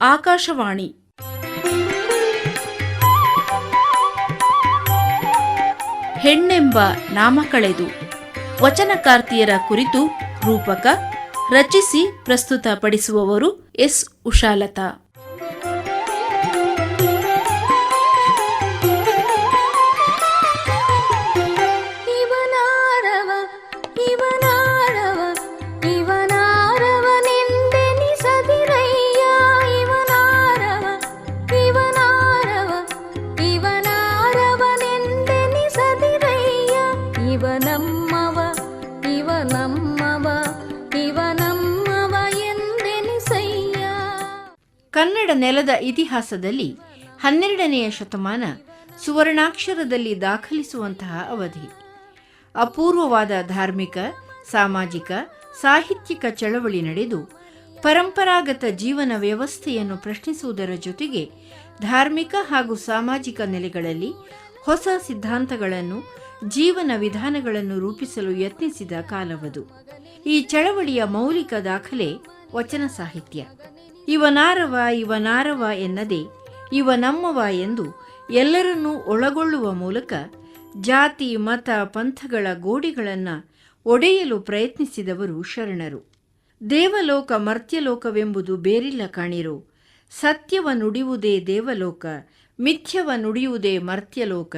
ಆಕಾಶವಾಣಿ. ಹೆಣ್ಣೆಂಬ ನಾಮ ಕಳೆದು ವಚನಕಾರ್ತಿಯರ ಕುರಿತು ರೂಪಕ ರಚಿಸಿ ಪ್ರಸ್ತುತಪಡಿಸುವವರು ಎಸ್. ಉಷಾಲತಾ. ಕನ್ನಡ ನೆಲದ ಇತಿಹಾಸದಲ್ಲಿ ಹನ್ನೆರಡನೆಯ ಶತಮಾನ ಸುವರ್ಣಾಕ್ಷರದಲ್ಲಿ ದಾಖಲಿಸುವಂತಹ ಅವಧಿ. ಅಪೂರ್ವವಾದ ಧಾರ್ಮಿಕ, ಸಾಮಾಜಿಕ, ಸಾಹಿತ್ಯಿಕ ಚಳವಳಿ ನಡೆದು ಪರಂಪರಾಗತ ಜೀವನ ವ್ಯವಸ್ಥೆಯನ್ನು ಪ್ರಶ್ನಿಸುವುದರ ಜೊತೆಗೆ ಧಾರ್ಮಿಕ ಹಾಗೂ ಸಾಮಾಜಿಕ ನೆಲೆಗಳಲ್ಲಿ ಹೊಸ ಸಿದ್ಧಾಂತಗಳನ್ನು, ಜೀವನ ವಿಧಾನಗಳನ್ನು ರೂಪಿಸಲು ಯತ್ನಿಸಿದ ಕಾಲವದು. ಈ ಚಳವಳಿಯ ಮೌಲಿಕ ದಾಖಲೆ ವಚನ ಸಾಹಿತ್ಯ. ಇವನಾರವ ಇವನಾರವ ಎನ್ನದೆ, ಇವನಮ್ಮವ ಎಂದು ಎಲ್ಲರನ್ನೂ ಒಳಗೊಳ್ಳುವ ಮೂಲಕ ಜಾತಿ, ಮತ, ಪಂಥಗಳ ಗೋಡೆಗಳನ್ನು ಒಡೆಯಲು ಪ್ರಯತ್ನಿಸಿದವರು ಶರಣರು. ದೇವಲೋಕ ಮರ್ತ್ಯಲೋಕವೆಂಬುದು ಬೇರಿಲ್ಲ ಕಾಣಿರೋ. ಸತ್ಯವ ನುಡಿಯುವುದೇ ದೇವಲೋಕ, ಮಿಥ್ಯವ ನುಡಿಯುವುದೇ ಮರ್ತ್ಯಲೋಕ.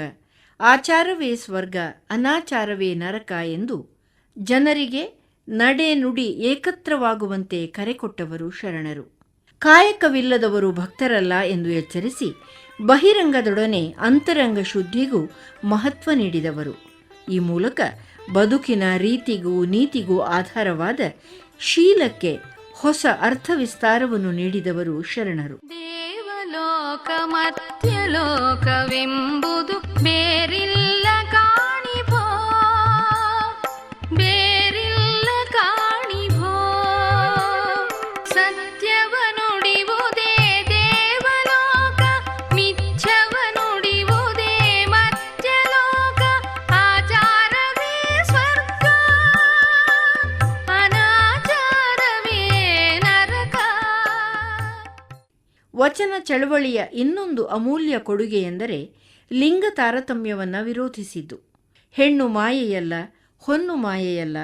ಆಚಾರವೇ ಸ್ವರ್ಗ, ಅನಾಚಾರವೇ ನರಕ ಎಂದು ಜನರಿಗೆ ನಡೆ ನುಡಿ ಏಕತ್ರವಾಗುವಂತೆ ಕರೆಕೊಟ್ಟವರು ಶರಣರು. ಕಾಯಕವಿಲ್ಲದವರು ಭಕ್ತರಲ್ಲ ಎಂದು ಎಚ್ಚರಿಸಿ ಬಹಿರಂಗದೊಡನೆ ಅಂತರಂಗ ಶುದ್ಧಿಗೂ ಮಹತ್ವ ನೀಡಿದವರು. ಈ ಮೂಲಕ ಬದುಕಿನ ರೀತಿಗೂ ನೀತಿಗೂ ಆಧಾರವಾದ ಶೀಲಕ್ಕೆ ಹೊಸ ಅರ್ಥ ವಿಸ್ತಾರವನ್ನು ನೀಡಿದವರು ಶರಣರು. ದೇವಲೋಕ ಮತ್ಯಲೋಕವೆಂಬುದು ಬೇರಿಲ್ಲ. ವಚನ ಚಳವಳಿಯ ಇನ್ನೊಂದು ಅಮೂಲ್ಯ ಕೊಡುಗೆ ಎಂದರೆ ಲಿಂಗ ತಾರತಮ್ಯವನ್ನು ವಿರೋಧಿಸಿದ್ದು. ಹೆಣ್ಣು ಮಾಯೆಯಲ್ಲ, ಹೊನ್ನು ಮಾಯೆಯಲ್ಲ,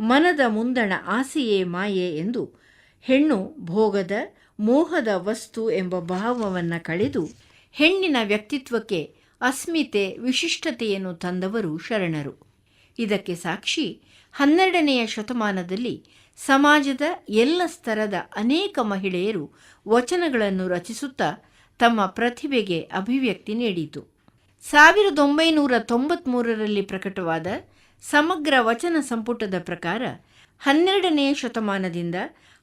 ಮನದ ಮುಂದಣ ಆಸೆಯೇ ಮಾಯೆ ಎಂದು ಹೆಣ್ಣು ಭೋಗದ, ಮೋಹದ ವಸ್ತು ಎಂಬ ಭಾವವನ್ನು ಕಳೆದು ಹೆಣ್ಣಿನ ವ್ಯಕ್ತಿತ್ವಕ್ಕೆ ಅಸ್ಮಿತೆ ವಿಶಿಷ್ಟತೆಯನ್ನು ತಂದವರು ಶರಣರು. ಇದಕ್ಕೆ ಸಾಕ್ಷಿ ಹನ್ನೆರಡನೆಯ ಶತಮಾನದಲ್ಲಿ ಸಮಾಜದ ಎಲ್ಲ ಸ್ತರದ ಅನೇಕ ಮಹಿಳೆಯರು ವಚನಗಳನ್ನು ರಚಿಸುತ್ತಾ ತಮ್ಮ ಪ್ರತಿಭೆಗೆ ಅಭಿವ್ಯಕ್ತಿ ನೀಡಿತು. ಸಾವಿರದ ಒಂಬೈನೂರ ತೊಂಬತ್ಮೂರರಲ್ಲಿ ಪ್ರಕಟವಾದ ಸಮಗ್ರ ವಚನ ಸಂಪುಟದ ಪ್ರಕಾರ ಹನ್ನೆರಡನೆಯ ಶತಮಾನದಿಂದ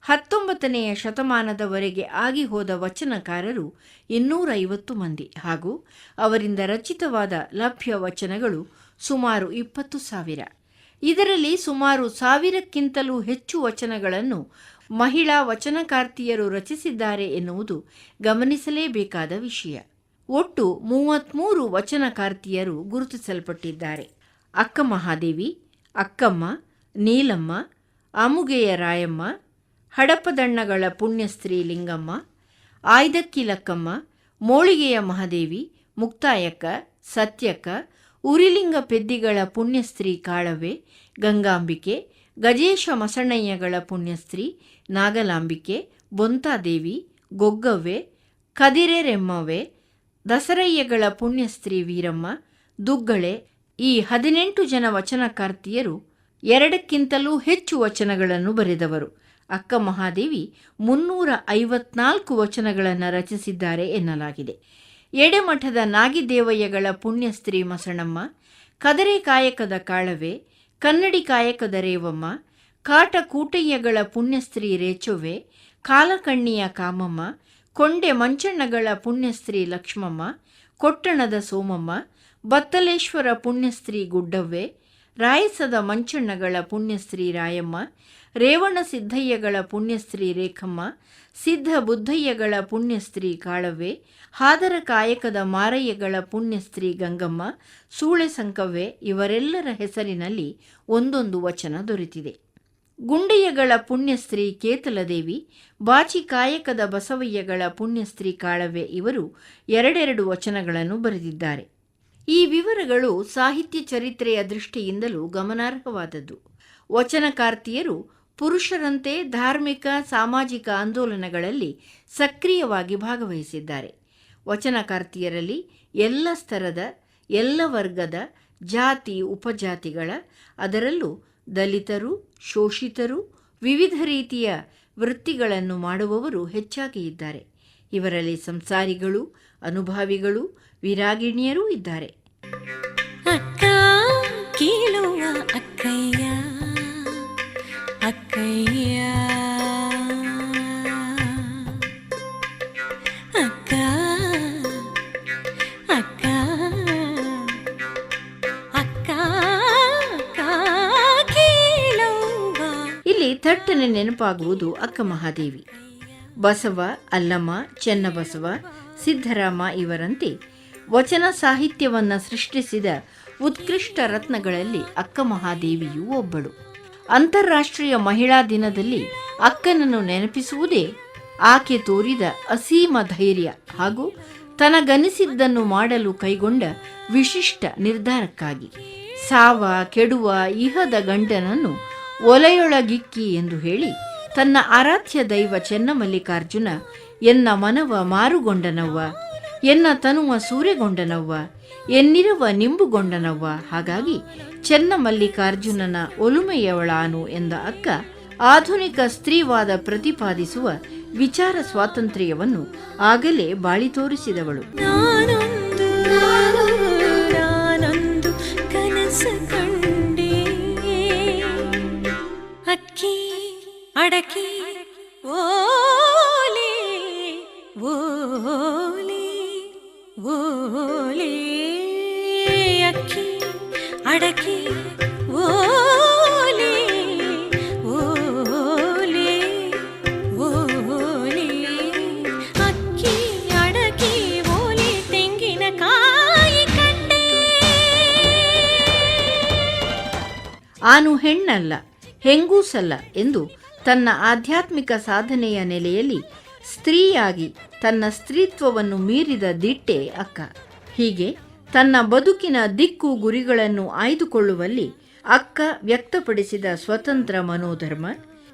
ಹತ್ತೊಂಬತ್ತನೆಯ ಶತಮಾನದವರೆಗೆ ಆಗಿ ಹೋದ ವಚನಕಾರರು ಇನ್ನೂರ ಐವತ್ತು ಮಂದಿ ಹಾಗೂ ಅವರಿಂದ ರಚಿತವಾದ ಲಭ್ಯ ವಚನಗಳು ಸುಮಾರು ಇಪ್ಪತ್ತು ಸಾವಿರ. ಇದರಲ್ಲಿ ಸುಮಾರು ಸಾವಿರಕ್ಕಿಂತಲೂ ಹೆಚ್ಚು ವಚನಗಳನ್ನು ಮಹಿಳಾ ವಚನಕಾರ್ತಿಯರು ರಚಿಸಿದ್ದಾರೆ ಎನ್ನುವುದು ಗಮನಿಸಲೇಬೇಕಾದ ವಿಷಯ. ಒಟ್ಟು ಮೂವತ್ತ್ಮೂರು ವಚನಕಾರ್ತಿಯರು ಗುರುತಿಸಲ್ಪಟ್ಟಿದ್ದಾರೆ. ಅಕ್ಕ ಮಹಾದೇವಿ, ಅಕ್ಕಮ್ಮ, ನೀಲಮ್ಮ, ಅಮುಗೆಯ ರಾಯಮ್ಮ ಹಡಪದಣ್ಣಗಳ ಪುಣ್ಯಸ್ತ್ರೀ ಲಿಂಗಮ್ಮ, ಆಯ್ದಕ್ಕಿ ಲಕ್ಕಮ್ಮ, ಮೋಳಿಗೆಯ ಮಹಾದೇವಿ ಮುಕ್ತಾಯಕ್ಕ ಸತ್ಯಕ್ಕ ಉರಿಲಿಂಗ ಪೆದ್ದಿಗಳ ಪುಣ್ಯಸ್ತ್ರೀ ಕಾಳವೆ, ಗಂಗಾಂಬಿಕೆ, ಗಜೇಶ ಮಸಣ್ಣಯ್ಯಗಳ ಪುಣ್ಯಸ್ತ್ರೀ, ನಾಗಲಾಂಬಿಕೆ, ಬೊಂತಾದೇವಿ, ಗೊಗ್ಗವ್ವೆ ಕದಿರೆರೆಮ್ಮವೆ ದಸರಯ್ಯಗಳ ಪುಣ್ಯಸ್ತ್ರೀ ವೀರಮ್ಮ, ದುಗ್ಗಳೆ ಈ ಹದಿನೆಂಟು ಜನ ವಚನಕಾರ್ತಿಯರು ಎರಡಕ್ಕಿಂತಲೂ ಹೆಚ್ಚು ವಚನಗಳನ್ನು ಬರೆದವರು. ಅಕ್ಕ ಮಹಾದೇವಿ ಮುನ್ನೂರ ಐವತ್ನಾಲ್ಕು ವಚನಗಳನ್ನು ರಚಿಸಿದ್ದಾರೆ ಎನ್ನಲಾಗಿದೆ. ಎಡೆಮಠದ ನಾಗಿದೇವಯ್ಯಗಳ ಪುಣ್ಯಸ್ತ್ರೀ ಮಸಣಮ್ಮ, ಕದರೆ ಕಾಯಕದ ಕಾಳವೆ, ಕನ್ನಡಿ ಕಾಯಕದ ರೇವಮ್ಮ, ಕಾಟ ಕೂಟಯ್ಯಗಳ ಪುಣ್ಯಸ್ತ್ರೀ ರೇಚುವೆ, ಕಾಲಕಣ್ಣಿಯ ಕಾಮಮ್ಮ, ಕೊಂಡೆ ಮಂಚಣ್ಣಗಳ ಪುಣ್ಯಸ್ತ್ರೀ ಲಕ್ಷ್ಮಮ್ಮ, ಕೊಟ್ಟಣದ ಸೋಮಮ್ಮ, ಬತ್ತಲೇಶ್ವರ ಪುಣ್ಯಸ್ತ್ರೀ ಗುಡ್ಡವ್ವೆ, ರಾಯಸದ ಮಂಚಣ್ಣಗಳ ಪುಣ್ಯಸ್ತ್ರೀ ರಾಯಮ್ಮ ರೇವಣ ಸಿದ್ದಯ್ಯಗಳ ಪುಣ್ಯಸ್ತ್ರೀ ರೇಖಮ್ಮ, ಸಿದ್ಧ ಬುದ್ಧಯ್ಯಗಳ ಪುಣ್ಯಸ್ತ್ರೀ ಕಾಳವ್ವೆ, ಹಾದರ ಕಾಯಕದ ಮಾರಯ್ಯಗಳ ಪುಣ್ಯಸ್ತ್ರೀ ಗಂಗಮ್ಮ, ಸೂಳೆ ಸಂಕವ್ವೆ ಇವರೆಲ್ಲರ ಹೆಸರಿನಲ್ಲಿ ಒಂದೊಂದು ವಚನ ದೊರೆತಿದೆ. ಗುಂಡಯ್ಯಗಳ ಪುಣ್ಯಸ್ತ್ರೀ ಕೇತಲದೇವಿ, ಬಾಚಿ ಕಾಯಕದ ಬಸವಯ್ಯಗಳ ಪುಣ್ಯಸ್ತ್ರೀ ಕಾಳವೆ ಇವರು ಎರಡೆರಡು ವಚನಗಳನ್ನು ಬರೆದಿದ್ದಾರೆ. ಈ ವಿವರಗಳು ಸಾಹಿತ್ಯ ಚರಿತ್ರೆಯ ದೃಷ್ಟಿಯಿಂದಲೂ ಗಮನಾರ್ಹವಾದದ್ದು. ವಚನಕಾರ್ತಿಯರು ಪುರುಷರಂತೆ ಧಾರ್ಮಿಕ, ಸಾಮಾಜಿಕ ಆಂದೋಲನಗಳಲ್ಲಿ ಸಕ್ರಿಯವಾಗಿ ಭಾಗವಹಿಸಿದ್ದಾರೆ. ವಚನಕಾರ್ತಿಯರಲ್ಲಿ ಎಲ್ಲ ಸ್ತರದ, ಎಲ್ಲ ವರ್ಗದ ಜಾತಿ, ಉಪಜಾತಿಗಳ, ಅದರಲ್ಲೂ ದಲಿತರು, ಶೋಷಿತರು, ವಿವಿಧ ರೀತಿಯ ವೃತ್ತಿಗಳನ್ನು ಮಾಡುವವರು ಹೆಚ್ಚಾಗಿ ಇದ್ದಾರೆ. ಇವರಲ್ಲಿ ಸಂಸಾರಿಗಳು, ಅನುಭಾವಿಗಳು, ವಿರಾಗಿಣಿಯರೂ ಇದ್ದಾರೆ. ಅಕ್ಕ, ಕೇಳುವ ಅಕ್ಕಯ್ಯ. ಥಟ್ಟನೆ ನೆನಪಾಗುವುದು ಅಕ್ಕ ಮಹಾದೇವಿ. ಬಸವ, ಅಲ್ಲಮ್ಮ, ಚೆನ್ನಬಸವ ಸಿದ್ದರಾಮ ಇವರಂತೆ ವಚನ ಸಾಹಿತ್ಯವನ್ನು ಸೃಷ್ಟಿಸಿದ ಉತ್ಕೃಷ್ಟ ರತ್ನಗಳಲ್ಲಿ ಅಕ್ಕ ಮಹಾದೇವಿಯೂ ಒಬ್ಬಳು. ಅಂತಾರಾಷ್ಟ್ರೀಯ ಮಹಿಳಾ ದಿನದಲ್ಲಿ ಅಕ್ಕನನ್ನು ನೆನಪಿಸುವುದೇ ಆಕೆ ತೋರಿದ ಅಸೀಮ ಧೈರ್ಯ ಹಾಗೂ ತನಗನಿಸಿದ್ದನ್ನು ಮಾಡಲು ಕೈಗೊಂಡ ವಿಶಿಷ್ಟ ನಿರ್ಧಾರಕ್ಕಾಗಿ. ಸಾವ, ಕೆಡುವ ಇಹದ ಗಂಡನನ್ನು ಒಲೆಯೊಳಗಿಕ್ಕಿ ಎಂದು ಹೇಳಿ ತನ್ನ ಆರಾಧ್ಯ ದೈವ ಚೆನ್ನಮಲ್ಲಿಕಾರ್ಜುನ, ಎನ್ನ ಮನವ ಮಾರುಗೊಂಡನವ್ವ, ಎನ್ನ ತನುವ ಸೂರ್ಯಗೊಂಡನವ್ವ, ಎನ್ನಿರುವ ನಿಂಬುಗೊಂಡನವ್ವ. ಹಾಗಾಗಿ ಚೆನ್ನಮಲ್ಲಿಕಾರ್ಜುನನ ಒಲುಮೆಯವಳಾನು ಎಂದ ಅಕ್ಕ ಆಧುನಿಕ ಸ್ತ್ರೀವಾದ ಪ್ರತಿಪಾದಿಸುವ ವಿಚಾರ ಸ್ವಾತಂತ್ರ್ಯವನ್ನು ಆಗಲೇ ಬಾಳಿ ತೋರಿಸಿದವಳು. ಕನಸು ಕಂಡೆ ಅಡಕೆ ಓಲಿ ಓಲಿ ಓಲಿ ಅಕ್ಕಿ, ಅಡಕಿ ಓಲಿ ಓಲಿ ಓಲಿ ಅಕ್ಕಿ, ಅಡಕೆ, ಓಲಿ ತೆಂಗಿನಕಾಯಿ ಕಂಡೆ. ಆನು ಹೆಣ್ಣಲ್ಲ, ಹೆಂಗೂಸಲ್ಲ ಎಂದು ತನ್ನ ಆಧ್ಯಾತ್ಮಿಕ ಸಾಧನೆಯ ನೆಲೆಯಲ್ಲಿ ಸ್ತ್ರೀಯಾಗಿ ತನ್ನ ಸ್ತ್ರೀತ್ವವನ್ನು ಮೀರಿದ ದಿಟ್ಟೆ ಅಕ್ಕ. ಹೀಗೆ ತನ್ನ ಬದುಕಿನ ದಿಕ್ಕು ಗುರಿಗಳನ್ನು ಆಯ್ದುಕೊಳ್ಳುವಲ್ಲಿ ಅಕ್ಕ ವ್ಯಕ್ತಪಡಿಸಿದ ಸ್ವತಂತ್ರ ಮನೋಧರ್ಮ.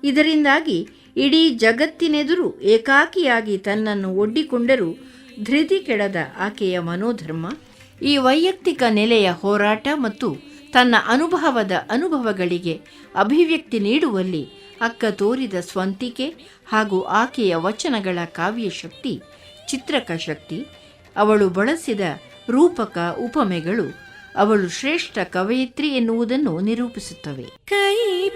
ಇದರಿಂದಾಗಿ ಇಡೀ ಜಗತ್ತಿನೆದುರು ಏಕಾಕಿಯಾಗಿ ತನ್ನನ್ನು ಒಡ್ಡಿಕೊಂಡರೂ ಧೃತಿ ಕೆಡದ ಆಕೆಯ ಮನೋಧರ್ಮ. ಈ ವೈಯಕ್ತಿಕ ನೆಲೆಯ ಹೋರಾಟ ಮತ್ತು ತನ್ನ ಅನುಭವದ ಅನುಭವಗಳಿಗೆ ಅಭಿವ್ಯಕ್ತಿ ನೀಡುವಲ್ಲಿ ಅಕ್ಕ ತೋರಿದ ಸ್ವಂತಿಕೆ ಹಾಗೂ ಆಕೆಯ ವಚನಗಳ ಕಾವ್ಯಶಕ್ತಿ, ಚಿತ್ರಕ ಶಕ್ತಿ, ಅವಳು ಬಳಸಿದ ರೂಪಕ ಉಪಮೆಗಳು ಅವಳು ಶ್ರೇಷ್ಠ ಕವಯಿತ್ರಿ ಎನ್ನುವುದನ್ನು ನಿರೂಪಿಸುತ್ತವೆ. ಕೈ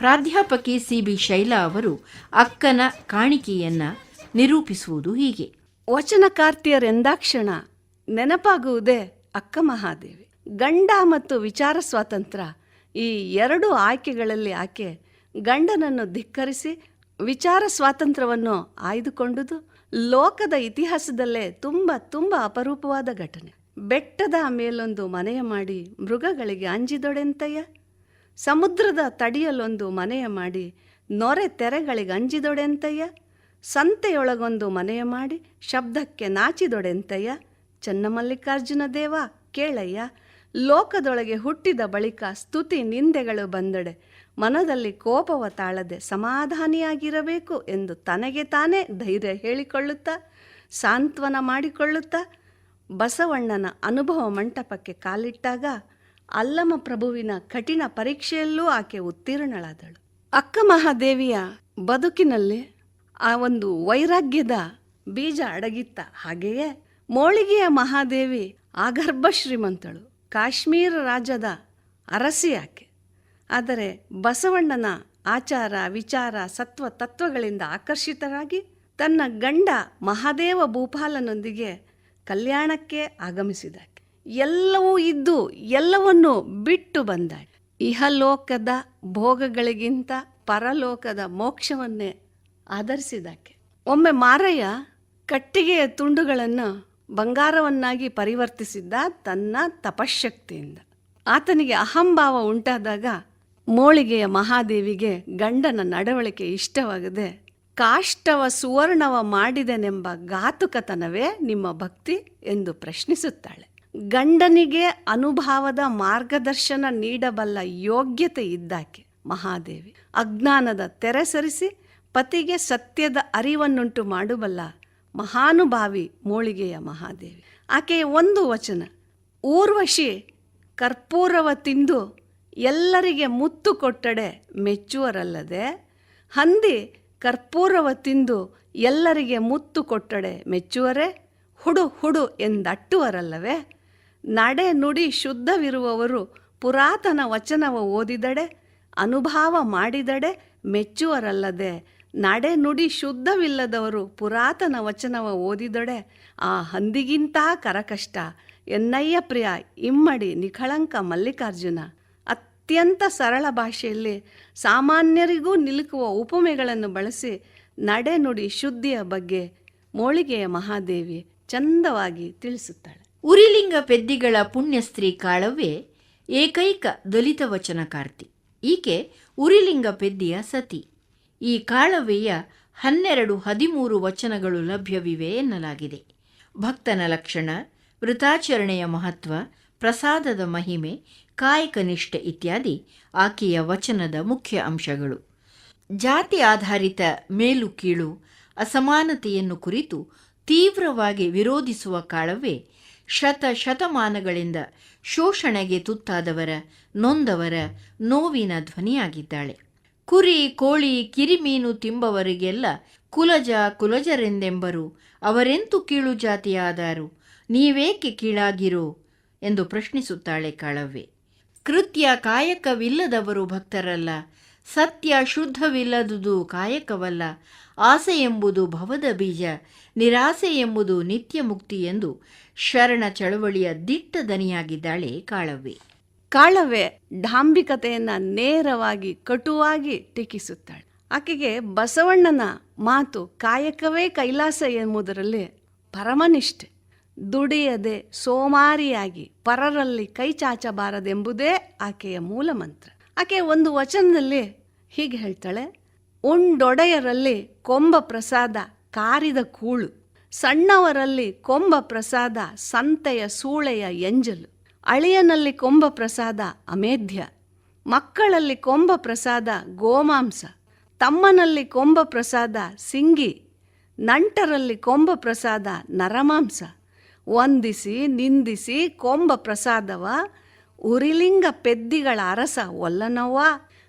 ಪ್ರಾಧ್ಯಾಪಕಿ ಸಿ ಬಿ ಶೈಲಾ ಅವರು ಅಕ್ಕನ ಕಾಣಿಕೆಯನ್ನ ನಿರೂಪಿಸುವುದು ಹೀಗೆ. ವಚನಕಾರ್ತಿಯರೆಂದಾಕ್ಷಣ ನೆನಪಾಗುವುದೇ ಅಕ್ಕ ಮಹಾದೇವಿ. ಗಂಡ ಮತ್ತು ವಿಚಾರ ಸ್ವಾತಂತ್ರ್ಯ ಈ ಎರಡು ಆಯ್ಕೆಗಳಲ್ಲಿ ಆಕೆ ಗಂಡನನ್ನು ಧಿಕ್ಕರಿಸಿ ವಿಚಾರ ಸ್ವಾತಂತ್ರ್ಯವನ್ನು ಆಯ್ದುಕೊಂಡುದು. ಲೋಕದ ಇತಿಹಾಸದಲ್ಲೇ ತುಂಬ ತುಂಬ ಅಪರೂಪವಾದ ಘಟನೆ. ಬೆಟ್ಟದ ಮೇಲೊಂದು ಮನೆಯ ಮಾಡಿ ಮೃಗಗಳಿಗೆ ಅಂಜಿದೊಡೆಂತಯ್ಯ. ಸಮುದ್ರದ ತಡಿಯಲೊಂದು ಮನೆಯ ಮಾಡಿ, ನೊರೆ ತೆರೆಗಳಿಗೆ ಅಂಜಿದೊಡೆಂತಯ್ಯ ಸಂತೆಯೊಳಗೊಂದು ಮನೆಯ ಮಾಡಿ ಶಬ್ದಕ್ಕೆ ನಾಚಿದೊಡೆಂತಯ್ಯ ಚನ್ನಮಲ್ಲಿಕಾರ್ಜುನ ದೇವ, ಕೇಳಯ್ಯ? ಲೋಕದೊಳಗೆ ಹುಟ್ಟಿದ ಬಳಿಕ ಸ್ತುತಿ ನಿಂದೆಗಳು ಬಂದಡೆ, ಮನದಲ್ಲಿ ಕೋಪವ ತಾಳದೆ ಸಮಾಧಾನಿಯಾಗಿರಬೇಕು ಎಂದು ತನಗೆ ತಾನೇ ಧೈರ್ಯ ಹೇಳಿಕೊಳ್ಳುತ್ತಾ, ಸಾಂತ್ವನ ಮಾಡಿಕೊಳ್ಳುತ್ತಾ, ಬಸವಣ್ಣನ ಅನುಭವ ಮಂಟಪಕ್ಕೆ ಕಾಲಿಟ್ಟಾಗ ಅಲ್ಲಮ ಪ್ರಭುವಿನ ಕಠಿಣ ಪರೀಕ್ಷೆಯಲ್ಲೂ ಆಕೆ ಉತ್ತೀರ್ಣಳಾದಳು. ಅಕ್ಕ ಮಹಾದೇವಿಯ ಬದುಕಿನಲ್ಲಿ ಆ ಒಂದು ವೈರಾಗ್ಯದ ಬೀಜ ಅಡಗಿತ್ತ ಹಾಗೆಯೇ ಮೋಳಿಗೆಯ ಮಹಾದೇವಿ ಆಗರ್ಭ ಶ್ರೀಮಂತಳು, ಕಾಶ್ಮೀರ ರಾಜ್ಯದ ಅರಸಿ ಆಕೆ. ಆದರೆ ಬಸವಣ್ಣನ ಆಚಾರ, ವಿಚಾರ, ಸತ್ವ ತತ್ವಗಳಿಂದ ಆಕರ್ಷಿತರಾಗಿ ತನ್ನ ಗಂಡ ಮಹಾದೇವ ಭೂಪಾಲನೊಂದಿಗೆ ಕಲ್ಯಾಣಕ್ಕೆ ಆಗಮಿಸಿದಾಕೆ. ಎಲ್ಲವೂ ಇದ್ದು ಎಲ್ಲವನ್ನು ಬಿಟ್ಟು ಬಂದಾಳೆ. ಇಹಲೋಕದ ಭೋಗಗಳಿಗಿಂತ ಪರಲೋಕದ ಮೋಕ್ಷವನ್ನೇ ಆಧರಿಸಿದಾಕೆ. ಒಮ್ಮೆ ಮಾರಯ್ಯ ಕಟ್ಟಿಗೆಯ ತುಂಡುಗಳನ್ನು ಬಂಗಾರವನ್ನಾಗಿ ಪರಿವರ್ತಿಸಿದ್ದ ತನ್ನ ತಪಶಕ್ತಿಯಿಂದ ಆತನಿಗೆ ಅಹಂಭಾವ ಉಂಟಾದಾಗ ಮೋಳಿಗೆಯ ಮಹಾದೇವಿಗೆ ಗಂಡನ ನಡವಳಿಕೆ ಇಷ್ಟವಾಗದೆ, ಕಾಷ್ಟವ ಸುವರ್ಣವ ಮಾಡಿದೆನೆಂಬ ಘಾತುಕತನವೇ ನಿಮ್ಮ ಭಕ್ತಿ ಎಂದು ಪ್ರಶ್ನಿಸುತ್ತಾಳೆ. ಗಂಡನಿಗೆ ಅನುಭಾವದ ಮಾರ್ಗದರ್ಶನ ನೀಡಬಲ್ಲ ಯೋಗ್ಯತೆ ಇದ್ದಾಕೆ ಮಹಾದೇವಿ. ಅಜ್ಞಾನದ ತೆರೆ ಸರಿಸಿ ಪತಿಗೆ ಸತ್ಯದ ಅರಿವನ್ನುಂಟು ಮಾಡಬಲ್ಲ ಮಹಾನುಭಾವಿ ಮೋಳಿಗೆಯ ಮಹಾದೇವಿ. ಆಕೆಯ ಒಂದು ವಚನ, ಊರ್ವಶಿ ಕರ್ಪೂರವ ತಿಂದು ಎಲ್ಲರಿಗೆ ಮುತ್ತು ಕೊಟ್ಟಡೆ ಮೆಚ್ಚುವರಲ್ಲದೆ, ಹಂದಿ ಕರ್ಪೂರವ ತಿಂದು ಎಲ್ಲರಿಗೆ ಮುತ್ತು ಕೊಟ್ಟಡೆ ಮೆಚ್ಚುವರೆ, ಹುಡು ಹುಡು ಎಂದಟ್ಟುವರಲ್ಲವೇ ನಡೆ ನುಡಿ ಶುದ್ಧವಿರುವವರು ಪುರಾತನ ವಚನವ ಓದಿದಡೆ, ಅನುಭಾವ ಮಾಡಿದಡೆ, ಮೆಚ್ಚುವರಲ್ಲದೆ. ನಡೆ ನುಡಿ ಶುದ್ಧವಿಲ್ಲದವರು ಪುರಾತನ ವಚನವ ಓದಿದೊಡೆ, ಆ ಹಂದಿಗಿಂತ ಕರಕಷ್ಟ. ಎನ್ನಯ್ಯ ಪ್ರಿಯ, ಇಮ್ಮಡಿ ನಿಖಳಂಕ ಮಲ್ಲಿಕಾರ್ಜುನ. ಅತ್ಯಂತ ಸರಳ ಭಾಷೆಯಲ್ಲಿ ಸಾಮಾನ್ಯರಿಗೂ ನಿಲುಕುವ ಉಪಮೆಗಳನ್ನು ಬಳಸಿ ನಡೆ ನುಡಿ ಶುದ್ಧಿಯ ಬಗ್ಗೆ ಮೋಳಿಗೆಯ ಮಹಾದೇವಿ ಚಂದವಾಗಿ ತಿಳಿಸುತ್ತಾಳೆ. ಉರಿಲಿಂಗ ಪೆದ್ದಿಗಳ ಪುಣ್ಯಸ್ತ್ರೀ ಕಾಳವೇ ಏಕೈಕ ದಲಿತ ವಚನಕಾರ್ತಿ ಈಕೆ ಉರಿಲಿಂಗ ಪೆದ್ದಿಯ ಸತಿ. ಈ ಕಾಳವೆಯ ಹನ್ನೆರಡು ಹದಿಮೂರು ವಚನಗಳು ಲಭ್ಯವಿವೆ ಎನ್ನಲಾಗಿದೆ. ಭಕ್ತನ ಲಕ್ಷಣ ವೃತಾಚರಣೆಯ ಮಹತ್ವ, ಪ್ರಸಾದದ ಮಹಿಮೆ, ಕಾಯಕ ನಿಷ್ಠೆ ಇತ್ಯಾದಿ ಆಕೆಯ ವಚನದ ಮುಖ್ಯ ಅಂಶಗಳು. ಜಾತಿ ಆಧಾರಿತ ಮೇಲು ಕೀಳು ಅಸಮಾನತೆಯನ್ನು ಕುರಿತು ತೀವ್ರವಾಗಿ ವಿರೋಧಿಸುವ ಕಾಳವೇ ಶತ ಶತಮಾನಗಳಿಂದ ಶೋಷಣೆಗೆ ತುತ್ತಾದವರ, ನೊಂದವರ ನೋವಿನ ಧ್ವನಿಯಾಗಿದ್ದಾಳೆ. ಕುರಿ, ಕೋಳಿ, ಕಿರಿಮೀನು ತಿಂಬವರಿಗೆಲ್ಲ ಕುಲಜ ಕುಲಜರೆಂದೆಂಬರು, ಅವರೆಂತು ಕೀಳು ಜಾತಿಯಾದಾರು, ನೀವೇಕೆ ಕೀಳಾಗಿರೋ ಎಂದು ಪ್ರಶ್ನಿಸುತ್ತಾಳೆ ಕಾಳವ್ವೆ. ಕೃತ್ಯ ಕಾಯಕವಿಲ್ಲದವರು ಭಕ್ತರಲ್ಲ, ಸತ್ಯ ಶುದ್ಧವಿಲ್ಲದುದು ಕಾಯಕವಲ್ಲ ಆಸೆ ಎಂಬುದು ಭವದ ಬೀಜ ನಿರಾಸೆ ಎಂಬುದು ನಿತ್ಯ ಮುಕ್ತಿ ಎಂದು ಶರಣ ಚಳವಳಿಯ ದಿಟ್ಟ ದನಿಯಾಗಿದ್ದಾಳೆ ಕಾಳವ್ವೆ. ಕಾಳವೆ ಡಾಂಬಿಕತೆಯನ್ನು ನೇರವಾಗಿ ಕಟುವಾಗಿ ಟೀಕಿಸುತ್ತಾಳೆ. ಆಕೆಗೆ ಬಸವಣ್ಣನ ಮಾತು ಕಾಯಕವೇ ಕೈಲಾಸ ಎಂಬುದರಲ್ಲಿ ಪರಮನಿಷ್ಠೆ. ದುಡಿಯದೆ ಸೋಮಾರಿಯಾಗಿ ಪರರಲ್ಲಿ ಕೈ ಚಾಚಬಾರದೆಂಬುದೇ ಆಕೆಯ ಮೂಲ ಮಂತ್ರ. ಆಕೆ ಒಂದು ವಚನದಲ್ಲಿ ಹೀಗೆ ಹೇಳ್ತಾಳೆ, ಉಂಡೊಡೆಯರಲ್ಲಿ ಕೊಂಬ ಪ್ರಸಾದ ಕಾರಿದ ಕೂಳು. ಸಣ್ಣವರಲ್ಲಿ ಕೊಂಬ ಪ್ರಸಾದ, ಸಂತೆಯ ಸೂಳೆಯ ಎಂಜಲು. ಅಳಿಯನಲ್ಲಿ ಕೊಂಬ ಪ್ರಸಾದ, ಅಮೇಧ್ಯ. ಮಕ್ಕಳಲ್ಲಿ ಕೊಂಬ ಪ್ರಸಾದ, ಗೋಮಾಂಸ. ತಮ್ಮನಲ್ಲಿ ಕೊಂಬ ಪ್ರಸಾದ, ಸಿಂಗಿ. ನಂಟರಲ್ಲಿ ಕೊಂಬ ಪ್ರಸಾದ, ನರಮಾಂಸ. ವಂದಿಸಿ, ನಿಂದಿಸಿ ಕೊಂಬ ಪ್ರಸಾದವ, ಉರಿಲಿಂಗ ಪೆದ್ದಿಗಳ ಅರಸ ಒಲ್ಲನವ್ವ.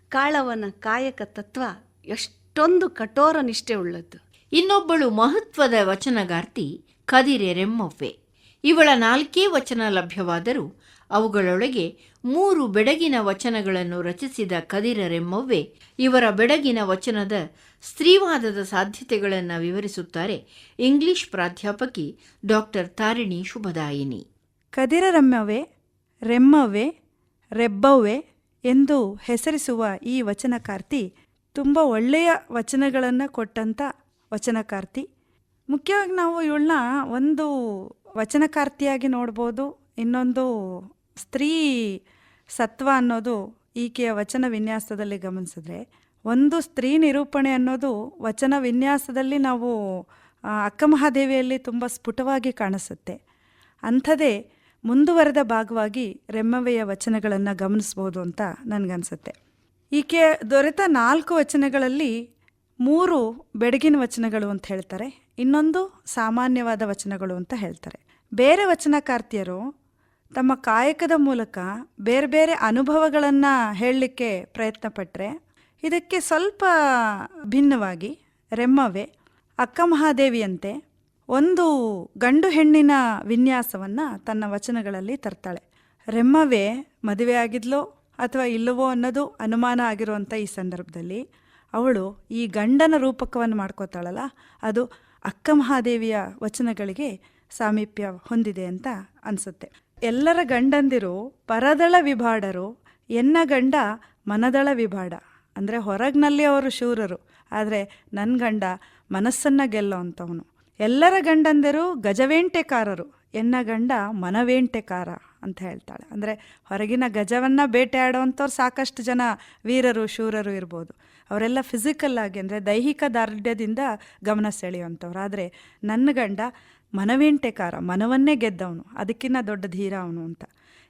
ಕಾಳವನ ಕಾಯಕ ತತ್ವ ಎಷ್ಟೊಂದು ಕಠೋರ ನಿಷ್ಠೆ ಉಳ್ಳದ್ದು ಇನ್ನೊಬ್ಬಳು ಮಹತ್ವದ ವಚನಗಾರ್ತಿ ಕದಿರೆರೆಮ್ಮವ್ವೆ. ಇವಳ ನಾಲ್ಕೇ ವಚನ ಲಭ್ಯವಾದರೂ ಅವುಗಳೊಳಗೆ ಮೂರು ಬೆಡಗಿನ ವಚನಗಳನ್ನು ರಚಿಸಿದ ಕದಿರರೆಮ್ಮವ್ವೆ ಇವರ ಬೆಡಗಿನ ವಚನದ ಸ್ತ್ರೀವಾದದ ಸಾಧ್ಯತೆಗಳನ್ನು ವಿವರಿಸುತ್ತಾರೆ ಇಂಗ್ಲಿಷ್ ಪ್ರಾಧ್ಯಾಪಕಿ ಡಾಕ್ಟರ್ ತಾರಿಣಿ ಶುಭದಾಯಿನಿ. ಕದಿರರಮ್ಮವೆ ರೆಮ್ಮವೆ ರೆಬ್ಬವ್ವೆ ಎಂದು ಹೆಸರಿಸುವ ಈ ವಚನಕಾರ್ತಿ ತುಂಬ ಒಳ್ಳೆಯ ವಚನಗಳನ್ನು ಕೊಟ್ಟಂಥ ವಚನಕಾರ್ತಿ. ಮುಖ್ಯವಾಗಿ ನಾವು ಇವಳನ್ನ ಒಂದು ವಚನಕಾರ್ತಿಯಾಗಿ ನೋಡ್ಬೋದು, ಇನ್ನೊಂದು ಸ್ತ್ರೀ ಸತ್ವ ಅನ್ನೋದು ಈಕೆಯ ವಚನ ವಿನ್ಯಾಸದಲ್ಲಿ ಗಮನಿಸಿದ್ರೆ, ಒಂದು ಸ್ತ್ರೀ ನಿರೂಪಣೆ ಅನ್ನೋದು ವಚನ ವಿನ್ಯಾಸದಲ್ಲಿ ನಾವು ಅಕ್ಕಮಹಾದೇವಿಯಲ್ಲಿ ತುಂಬ ಸ್ಫುಟವಾಗಿ ಕಾಣಿಸುತ್ತೆ. ಅಂಥದೇ ಮುಂದುವರೆದ ಭಾಗವಾಗಿ ರೆಮ್ಮವೆಯ ವಚನಗಳನ್ನು ಗಮನಿಸ್ಬೋದು ಅಂತ ನನಗನ್ಸುತ್ತೆ. ಈಕೆ ದೊರೆತ ನಾಲ್ಕು ವಚನಗಳಲ್ಲಿ ಮೂರು ಬೆಡಗಿನ ವಚನಗಳು ಅಂತ ಹೇಳ್ತಾರೆ. ಇನ್ನೊಂದು ಸಾಮಾನ್ಯವಾದ ವಚನಗಳು ಅಂತ ಹೇಳ್ತಾರೆ. ಬೇರೆ ವಚನಕಾರ್ತಿಯರು ತಮ್ಮ ಕಾಯಕದ ಮೂಲಕ ಬೇರೆ ಬೇರೆ ಅನುಭವಗಳನ್ನು ಹೇಳಲಿಕ್ಕೆ ಪ್ರಯತ್ನ ಪಟ್ಟರೆ ಇದಕ್ಕೆ ಸ್ವಲ್ಪ ಭಿನ್ನವಾಗಿ ರೆಮ್ಮವೆ, ಅಕ್ಕ ಮಹಾದೇವಿಯಂತೆ ಒಂದು ಗಂಡು ಹೆಣ್ಣಿನ ವಿನ್ಯಾಸವನ್ನು ತನ್ನ ವಚನಗಳಲ್ಲಿ ತರ್ತಾಳೆ. ರೆಮ್ಮವೆ ಮದುವೆ ಆಗಿದ್ಲೋ ಅಥವಾ ಇಲ್ಲವೋ ಅನ್ನೋದು ಅನುಮಾನ ಆಗಿರುವಂಥ ಈ ಸಂದರ್ಭದಲ್ಲಿ ಅವಳು ಈ ಗಂಡನ ರೂಪಕವನ್ನು ಮಾಡ್ಕೋತಾಳಲ್ಲ, ಅದು ಅಕ್ಕ ಮಹಾದೇವಿಯ ವಚನಗಳಿಗೆ ಸಾಮೀಪ್ಯ ಹೊಂದಿದೆ ಅಂತ ಅನಿಸುತ್ತೆ. ಎಲ್ಲರ ಗಂಡಂದಿರು ಪರದಳ ವಿಭಾಡರು, ಎನ್ನ ಗಂಡ ಮನದಳ ವಿಭಾಡ. ಅಂದರೆ ಹೊರಗಿನಲ್ಲಿ ಅವರು ಶೂರರು, ಆದರೆ ನನ್ನ ಗಂಡ ಮನಸ್ಸನ್ನು ಗೆಲ್ಲೋ ಅಂಥವನು ಎಲ್ಲರ ಗಂಡಂದಿರು ಗಜವೇಂಟೆಕಾರರು, ಎನ್ನ ಗಂಡ ಮನವೇಂಟೆಕಾರ ಅಂತ ಹೇಳ್ತಾಳೆ. ಅಂದರೆ ಹೊರಗಿನ ಗಜವನ್ನು ಬೇಟೆಯಾಡೋವಂಥವ್ರು ಸಾಕಷ್ಟು ಜನ ವೀರರು, ಶೂರರು ಇರ್ಬೋದು. ಅವರೆಲ್ಲ ಫಿಸಿಕಲ್ ಆಗಿ ಅಂದರೆ ದೈಹಿಕ ದಾರ್ಢ್ಯದಿಂದ ಗಮನ ಸೆಳೆಯುವಂಥವ್ರು. ಆದರೆ ನನ್ನ ಗಂಡ ಮನವೇಂಟೆಕಾರ, ಮನವನ್ನೇ ಗೆದ್ದವನು ಅದಕ್ಕಿಂತ ದೊಡ್ಡ ಧೀರ ಅವನು ಅಂತ.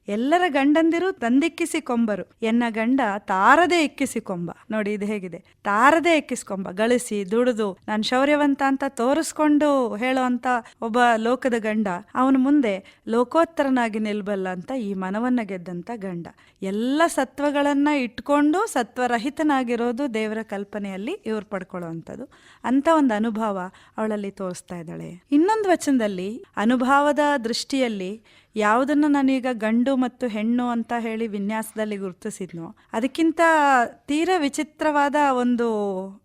ಎಲ್ಲರ ಗಂಡಂದಿರು ತಂದಿಕ್ಕಿಸಿಕೊಂಬರು. ಎನ್ನ ಗಂಡ ತಾರದೆ ಎಕ್ಕಿಸಿಕೊಂಬ ನೋಡಿ ಇದು ಹೇಗಿದೆ. ತಾರದೆ ಎಕ್ಕಿಸ್ಕೊಂಬ ಗಳಿಸಿ, ದುಡಿದು, ನಾನು ಶೌರ್ಯವಂತ ಅಂತ ತೋರಿಸ್ಕೊಂಡು ಹೇಳುವಂತ ಒಬ್ಬ ಲೋಕದ ಗಂಡ. ಅವನ ಮುಂದೆ ಲೋಕೋತ್ತರನಾಗಿ ನಿಲ್ಬಲ್ಲ ಅಂತ ಈ ಮನವನ್ನ ಗೆದ್ದಂತ ಗಂಡ. ಎಲ್ಲ ಸತ್ವಗಳನ್ನ ಇಟ್ಕೊಂಡು ಸತ್ವರಹಿತನಾಗಿರೋದು ದೇವರ ಕಲ್ಪನೆಯಲ್ಲಿ ಇವ್ರು ಪಡ್ಕೊಳ್ಳುವಂಥದ್ದು ಅಂತ ಒಂದು ಅನುಭವ ಅವಳಲ್ಲಿ ತೋರಿಸ್ತಾ ಇದ್ದಾಳೆ. ಇನ್ನೊಂದು ವಚನದಲ್ಲಿ ಅನುಭವದ ದೃಷ್ಟಿಯಲ್ಲಿ ಯಾವುದನ್ನು ನಾನೀಗ ಗಂಡು ಮತ್ತು ಹೆಣ್ಣು ಅಂತ ಹೇಳಿ ವಿನ್ಯಾಸದಲ್ಲಿ ಗುರುತಿಸಿದ್ನೋ, ಅದಕ್ಕಿಂತ ತೀರ ವಿಚಿತ್ರವಾದ ಒಂದು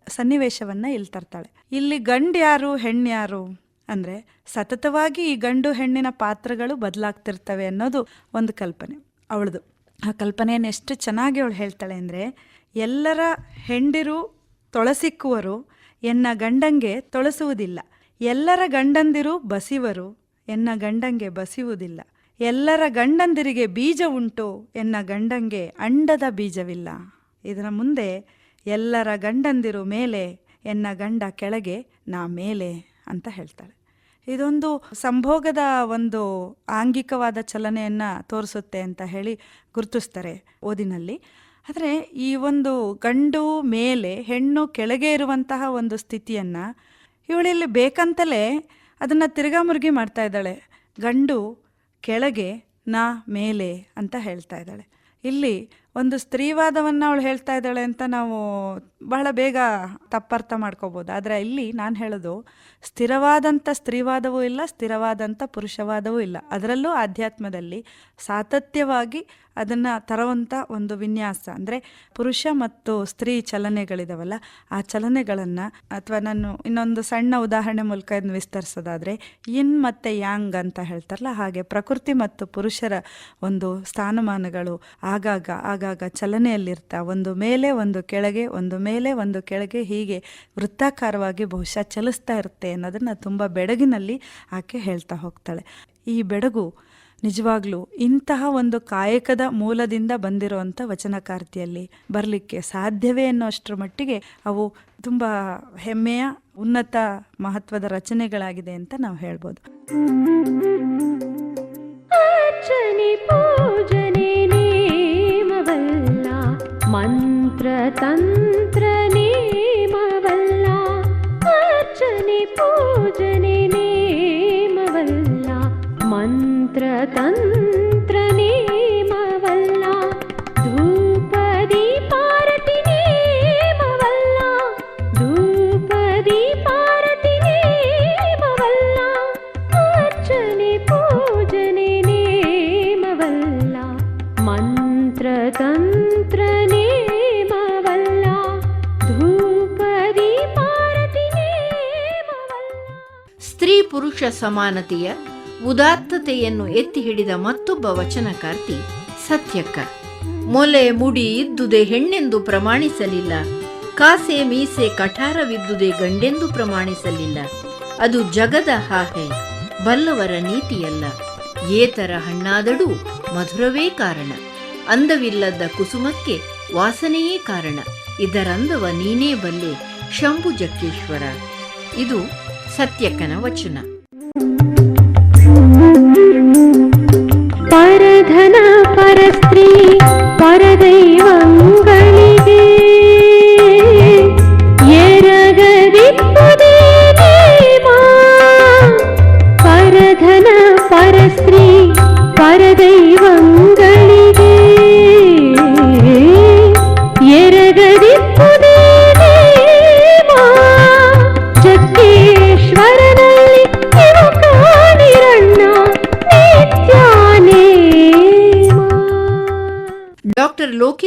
ಸನ್ನಿವೇಶವನ್ನ ಇಲ್ಲಿ ತರ್ತಾಳೆ. ಇಲ್ಲಿ ಗಂಡು ಯಾರು ಹೆಣ್ಣು ಯಾರು ಅಂದ್ರೆ ಸತತವಾಗಿ ಈ ಗಂಡು ಹೆಣ್ಣಿನ ಪಾತ್ರಗಳು ಬದಲಾಗ್ತಿರ್ತವೆ ಅನ್ನೋದು ಒಂದು ಕಲ್ಪನೆ. ಅವಳದು. ಆ ಕಲ್ಪನೆಯನ್ನು ಎಷ್ಟು ಚೆನ್ನಾಗಿ ಅವಳು ಹೇಳ್ತಾಳೆ ಅಂದರೆ, ಎಲ್ಲರ ಹೆಂಡಿರು ತೊಳಸಿಕ್ಕುವರು, ಎನ್ನ ಗಂಡಂಗೆ ತೊಳಸುವುದಿಲ್ಲ. ಎಲ್ಲರ ಗಂಡಂದಿರು ಬಸಿವರು, ಎನ್ನ ಗಂಡಂಗೆ ಬಸಿಯುವುದಿಲ್ಲ ಎಲ್ಲರ ಗಂಡಂದಿರಿಗೆ ಬೀಜ ಉಂಟು ಎನ್ನ ಗಂಡಂಗೆ ಅಂಡದ ಬೀಜವಿಲ್ಲ. ಇದರ ಮುಂದೆ ಎಲ್ಲರ ಗಂಡಂದಿರು ಮೇಲೆ ಎನ್ನ ಗಂಡ ಕೆಳಗೆ ನಾ ಮೇಲೆ ಅಂತ ಹೇಳ್ತಾಳೆ. ಇದೊಂದು ಸಂಭೋಗದ ಒಂದು ಆಂಗಿಕವಾದ ಚಲನೆಯನ್ನು ತೋರಿಸುತ್ತೆ ಅಂತ ಹೇಳಿ ಗುರುತಿಸ್ತಾರೆ ಓದಿನಲ್ಲಿ. ಆದರೆ ಈ ಒಂದು ಗಂಡು ಮೇಲೆ ಹೆಣ್ಣು ಕೆಳಗೆ ಇರುವಂತಹ ಒಂದು ಸ್ಥಿತಿಯನ್ನು ಇವಳಿಲ್ಲಿ ಬೇಕಂತಲೇ ಅದನ್ನು ತಿರ್ಗಾ ಮುರುಗಿ ಮಾಡ್ತಾ ಇದ್ದಾಳೆ. ಗಂಡು ಕೆಳಗೆ ನಾ ಮೇಲೆ ಅಂತ ಹೇಳ್ತಾ ಇದ್ದಾಳೆ. ಇಲ್ಲಿ ಒಂದು ಸ್ತ್ರೀವಾದವನ್ನು ಅವಳು ಹೇಳ್ತಾ ಇದ್ದಾಳೆ ಅಂತ ನಾವು ಬಹಳ ಬೇಗ ತಪ್ಪರ್ಥ ಮಾಡ್ಕೋಬೋದು. ಆದರೆ ಇಲ್ಲಿ ನಾನು ಹೇಳೋದು ಸ್ಥಿರವಾದಂಥ ಸ್ತ್ರೀವಾದವೂ ಇಲ್ಲ ಸ್ಥಿರವಾದಂಥ ಪುರುಷವಾದವೂ ಇಲ್ಲ. ಅದರಲ್ಲೂ ಆಧ್ಯಾತ್ಮದಲ್ಲಿ ಸಾತತ್ಯವಾಗಿ ಅದನ್ನು ತರುವಂಥ ಒಂದು ವಿನ್ಯಾಸ. ಅಂದರೆ ಪುರುಷ ಮತ್ತು ಸ್ತ್ರೀ ಚಲನೆಗಳಿದಾವಲ್ಲ, ಆ ಚಲನೆಗಳನ್ನು ಅಥವಾ ನಾನು ಇನ್ನೊಂದು ಸಣ್ಣ ಉದಾಹರಣೆ ಮೂಲಕ ವಿಸ್ತರಿಸೋದಾದರೆ ಇನ್ ಮತ್ತು ಯಾಂಗ್ ಅಂತ ಹೇಳ್ತಾರಲ್ಲ, ಹಾಗೆ ಪ್ರಕೃತಿ ಮತ್ತು ಪುರುಷರ ಒಂದು ಸ್ಥಾನಮಾನಗಳು ಆಗಾಗ ಆಗಾಗ ಚಲನೆಯಲ್ಲಿರ್ತಾ, ಒಂದು ಮೇಲೆ, ಒಂದು ಕೆಳಗೆ, ಒಂದು ಮೇಲೆ ಒಂದು ಕೆಳಗೆ ಹೀಗೆ ವೃತ್ತಾಕಾರವಾಗಿ ಬಹುಶಃ ಚಲಿಸ್ತಾ ಇರುತ್ತೆ ಅನ್ನೋದನ್ನು ತುಂಬ ಬೆಡಗಿನಲ್ಲಿ ಆಕೆ ಹೇಳ್ತಾ ಹೋಗ್ತಾಳೆ. ಈ ಬೆಡಗು ನಿಜವಾಗ್ಲೂ ಇಂತಹ ಒಂದು ಕಾಯಕದ ಮೂಲದಿಂದ ಬಂದಿರುವಂಥ ವಚನಕಾರ್ತಿಯಲ್ಲಿ ಬರಲಿಕ್ಕೆ ಸಾಧ್ಯವೇ ಅನ್ನೋಷ್ಟರ ಮಟ್ಟಿಗೆ ಅವು ತುಂಬ ಹೆಮ್ಮೆಯ, ಉನ್ನತ ಮಹತ್ವದ ರಚನೆಗಳಾಗಿದೆ ಅಂತ ನಾವು ಹೇಳ್ಬೋದು. ಪೂಜನೆ ನೇಮವಲ್ಲ. ಮಂತ್ರ ತಂತ್ರ ನೇಮವಲ್ಲ ಅರ್ಚನೆ ಪೂಜನೆ ಸಮಾನತೆಯ ಉದಾತ್ತತೆಯನ್ನು ಎತ್ತಿ ಹಿಡಿದ ಮತ್ತೊಬ್ಬ ವಚನಕಾರ್ತಿ ಸತ್ಯಕ್ಕ. ಮೊಲೆ ಮುಡಿ ಇದ್ದುದೇ ಹೆಣ್ಣೆಂದು ಪ್ರಮಾಣಿಸಲಿಲ್ಲ. ಕಾಸೆ ಮೀಸೆ ಕಠಾರವಿದ್ದುದೇ ಗಂಡೆಂದು ಪ್ರಮಾಣಿಸಲಿಲ್ಲ. ಅದು ಜಗದ ಹಾಹೆ ಬಲ್ಲವರ ನೀತಿಯಲ್ಲ. ಏತರ ಹಣ್ಣಾದಡೂ ಮಧುರವೇ ಕಾರಣ. ಅಂದವಿಲ್ಲದ ಕುಸುಮಕ್ಕೆ ವಾಸನೆಯೇ ಕಾರಣ. ಇದರಂದವ ನೀನೇ ಬಲ್ಲೆ ಶಂಭು ಜಕ್ಕೇಶ್ವರ ಇದು ಸತ್ಯಕ್ಕನ ವಚನ. ಪರಧನ ಪರಸ್ತ್ರೀ ಪರದೈವಂಗಳಿಗೆ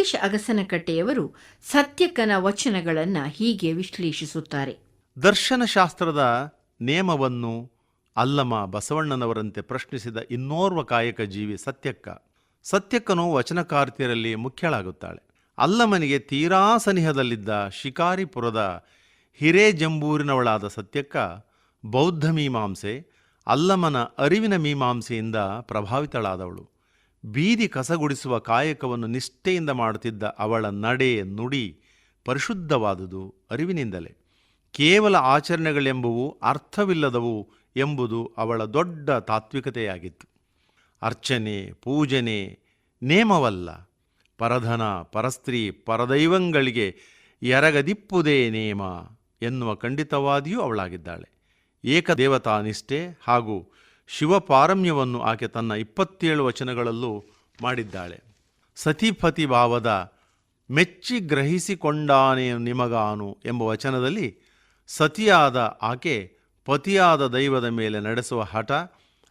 ಲೋಕೇಶ್ ಅಗಸನಕಟ್ಟೆಯವರು ಸತ್ಯಕ್ಕನ ವಚನಗಳನ್ನು ಹೀಗೆ ವಿಶ್ಲೇಷಿಸುತ್ತಾರೆ. ದರ್ಶನಶಾಸ್ತ್ರದ ನಿಯಮವನ್ನು ಅಲ್ಲಮ ಬಸವಣ್ಣನವರಂತೆ ಪ್ರಶ್ನಿಸಿದ ಇನ್ನೋರ್ವ ಕಾಯಕ ಜೀವಿ ಸತ್ಯಕ್ಕ. ಸತ್ಯಕ್ಕನು ವಚನಕಾರ್ತಿಯರಲ್ಲಿ ಮುಖ್ಯಳಾಗುತ್ತಾಳೆ. ಅಲ್ಲಮನಿಗೆ ತೀರಾ ಸನಿಹದಲ್ಲಿದ್ದ ಶಿಕಾರಿಪುರದ ಹಿರೇಜಂಬೂರಿನವಳಾದ ಸತ್ಯಕ್ಕ ಬೌದ್ಧ ಮೀಮಾಂಸೆ ಅಲ್ಲಮನ ಅರಿವಿನ ಮೀಮಾಂಸೆಯಿಂದ ಪ್ರಭಾವಿತಳಾದವಳು. ಬೀದಿ ಕಸಗುಡಿಸುವ ಕಾಯಕವನ್ನು ನಿಷ್ಠೆಯಿಂದ ಮಾಡುತ್ತಿದ್ದ ಅವಳ ನಡೆ ನುಡಿ ಪರಿಶುದ್ಧವಾದುದು ಅರಿವಿನಿಂದಲೇ. ಕೇವಲ ಆಚರಣೆಗಳೆಂಬುವು ಅರ್ಥವಿಲ್ಲದವು ಎಂಬುದು ಅವಳ ದೊಡ್ಡ ತಾತ್ವಿಕತೆಯಾಗಿತ್ತು. ಅರ್ಚನೆ, ಪೂಜನೆ ನೇಮವಲ್ಲ. ಪರಧನ, ಪರಸ್ತ್ರೀ, ಪರದೈವಂಗಳಿಗೆ ಎರಗದಿಪ್ಪುದೇ ನೇಮ ಎನ್ನುವ ಖಂಡಿತವಾದಿಯೂ ಅವಳಾಗಿದ್ದಾಳೆ. ಏಕದೇವತಾ ನಿಷ್ಠೆ ಹಾಗೂ ಶಿವಪಾರಮ್ಯವನ್ನು ಆಕೆ ತನ್ನ ಇಪ್ಪತ್ತೇಳು ವಚನಗಳಲ್ಲೂ ಮಾಡಿದ್ದಾಳೆ. ಸತಿಪತಿ ಭಾವದ ಮೆಚ್ಚಿ ಗ್ರಹಿಸಿಕೊಂಡಾನೆ ನಿಮಗಾನು ಎಂಬ ವಚನದಲ್ಲಿ ಸತಿಯಾದ ಆಕೆ ಪತಿಯಾದ ದೈವದ ಮೇಲೆ ನಡೆಸುವ ಹಠ,